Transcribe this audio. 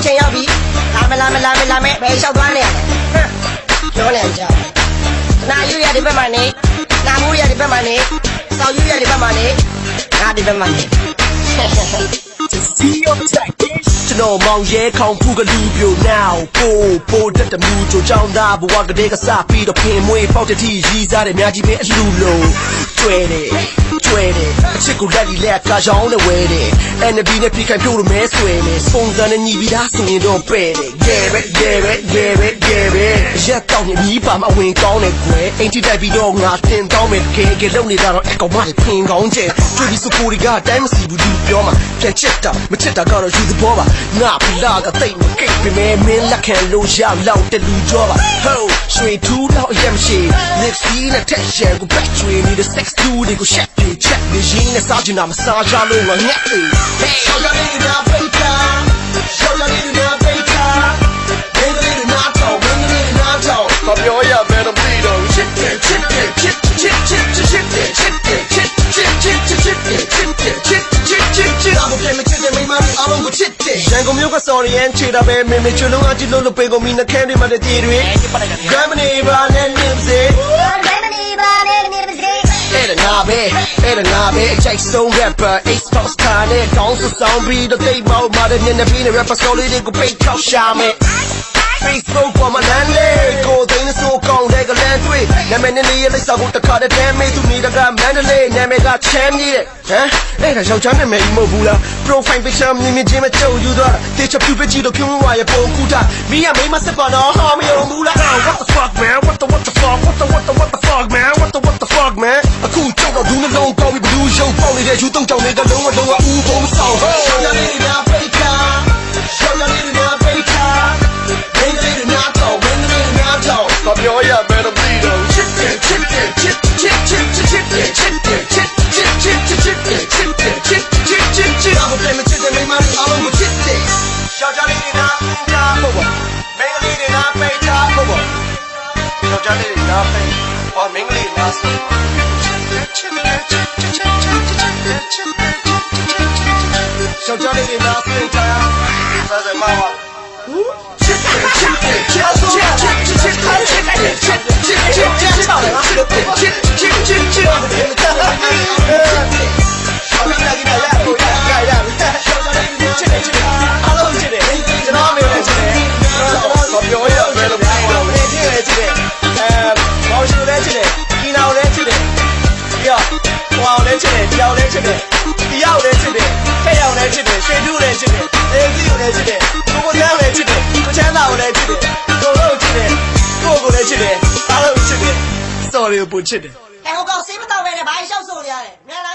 ဆုံးချိန်ရောက်ပြီလာမလာမလာမလာမဲဘယ်လျှောက်သွားနေရလဲဟမ်ပြောနေကြနာယူရဒီဘက်မှာနေနာမူရဒီဘက်မှာနေစောက်ယူရဒီဘက်မှာနေငါဒီဘက်မှာနေကျွန်တော်မောင်ရဲခေါင်ဖူးကလူပြို now ပိုးပိုးတက်တမှုကြိုကြောင်းသားဘဝကလေးကစပြီးတော့ပြင်မွေးပေါက်တတိရီးစားတယ်များကြီးပဲအလူလုံးကျွဲတယ် ကျွဲတယ်အချစ်ကိုလက်လီလက်ကကြောင်းနဲ့ဝဲတယ် NB နဲ့ပြခိုင်ပြို့လို့မဲဆွဲတယ်စုံစမ်းနဲ့ညီပြီးသားဆိုရင်တော့ပဲ့တယ် yeah ပဲ yeah ပဲ yeah ပဲ yeah ပဲရက်တော့ညီးပါမအဝင်ကောင်းတယ်ကွယ်အိမ်ထိတိုက်ပြီးတော့ငါတင်တောင်းမယ်တကယ်ကယ်လုံနေတာတော့အကောင်မလေးဖင်ကောင်းကျဲတွေ့ပြီးစကူရီကအတိုင်းမစီဘူးသူပြောမှာပြန်ချစ်တာမချစ်တာကတော့ယူသဘောပါငါဖလာကတိတ်မကိတ်ပြမဲမင်းလက်ခံလို့ရလောက်တဲ့လူကြောပါဟိုးရွှေထူးတော့အရက်မရှိ lipstick နဲ့ texture ကို back ချွေနေတဲ့ sex dude တွေကို shut ပြချက်နေရင်းနဲ့စားချင်တာမစားကြလို့ငါငက်အေး hey ရှောက်ရလေးနာပိတ်တာရှောက်ရလေးနာပိတ်တာမင်းကလေးနာတော့မင်းကလေးနာတော့မပြောရမယ်တော့ပြီးတော့ချစ်တယ်ချစ်တယ်ချစ်ချစ်ချစ်ချစ်တယ်ချစ်တယ်ချစ်ချစ်ချစ်ချစ်ချစ်တယ်ချစ်တယ်ချစ်ချစ်ချစ်ချစ်ဒါကိုပြန်မချစ်တဲ့မိန်းမတွေအားလုံးကိုချစ်တယ်ရန်ကုန်မြို့ကစော်ရန်ချေတာပဲမေမေချွလုံးအကြည့်လို့လို့ပေကုန်ပြီနှခဲတွေမှာတည်တွေဂမ်းမနေပါနဲ့နေပါစေအဲ့ ဒါငါပဲအဲ့ဒါငါပဲအချိုက်ဆုံး rapper Ace Fox ခါနဲ့တောင်းစဆောင်ပြီးတော့တိတ်မောက်မာတဲ့ညနေပြီးနဲ့ rapper ဆိုလေးတွေကိုပိတ်ချောက်ရှာမယ် Facebook ပေါ်မှာလမ်းလေးကိုသိန်းစိုးကောင်းတဲ့ကလန်တွေ့နာမည်နဲ့လေးရဲ့လိပ်စာကိုတစ်ခါတည်းတမ်းမေးသူနေတာကမန္တလေးနာမည်ကချမ်းမြေတဲ့ဟမ်အဲ့ဒါယောက်ျားနာမည်ကြီးမဟုတ်ဘူးလား profile picture မြင်မြင်ချင်းမကြုံယူသွားတာတေချာဖြူပကြည့်လို့ဖြူမဝါရဲ့ပုံကူတာမိရမိမစစ်ပါတော့ဟာမယုံဘူးလား what the fuck man what the what the fuck what the 的老高，比不留香，暴力铁球等着那个人玩的无国无道。Thank you. 절절히 나쁜 자야 사제 마와 အောင်လည်းချစ်တယ်ဒီရောက်လည်းချစ်တယ်ထက်ရောက်လည်းချစ်တယ်ရွှေတူးလည်းချစ်တယ်အေးကြီးကိုလည်းချစ်တယ်ကိုကိုချမ်းလည်းချစ်တယ်ကိုချမ်းသာကိုလည်းချစ်တယ်ကိုလို့ချစ်တယ်ကိုကိုလည်းချစ်တယ်အားလုံးချစ်တယ် sorry ကိုချစ်တယ်အဲဟိုကောင်စေးမတော့ပဲနဲ့ဘာလျှောက်ဆိုနေရလဲမြန်လာ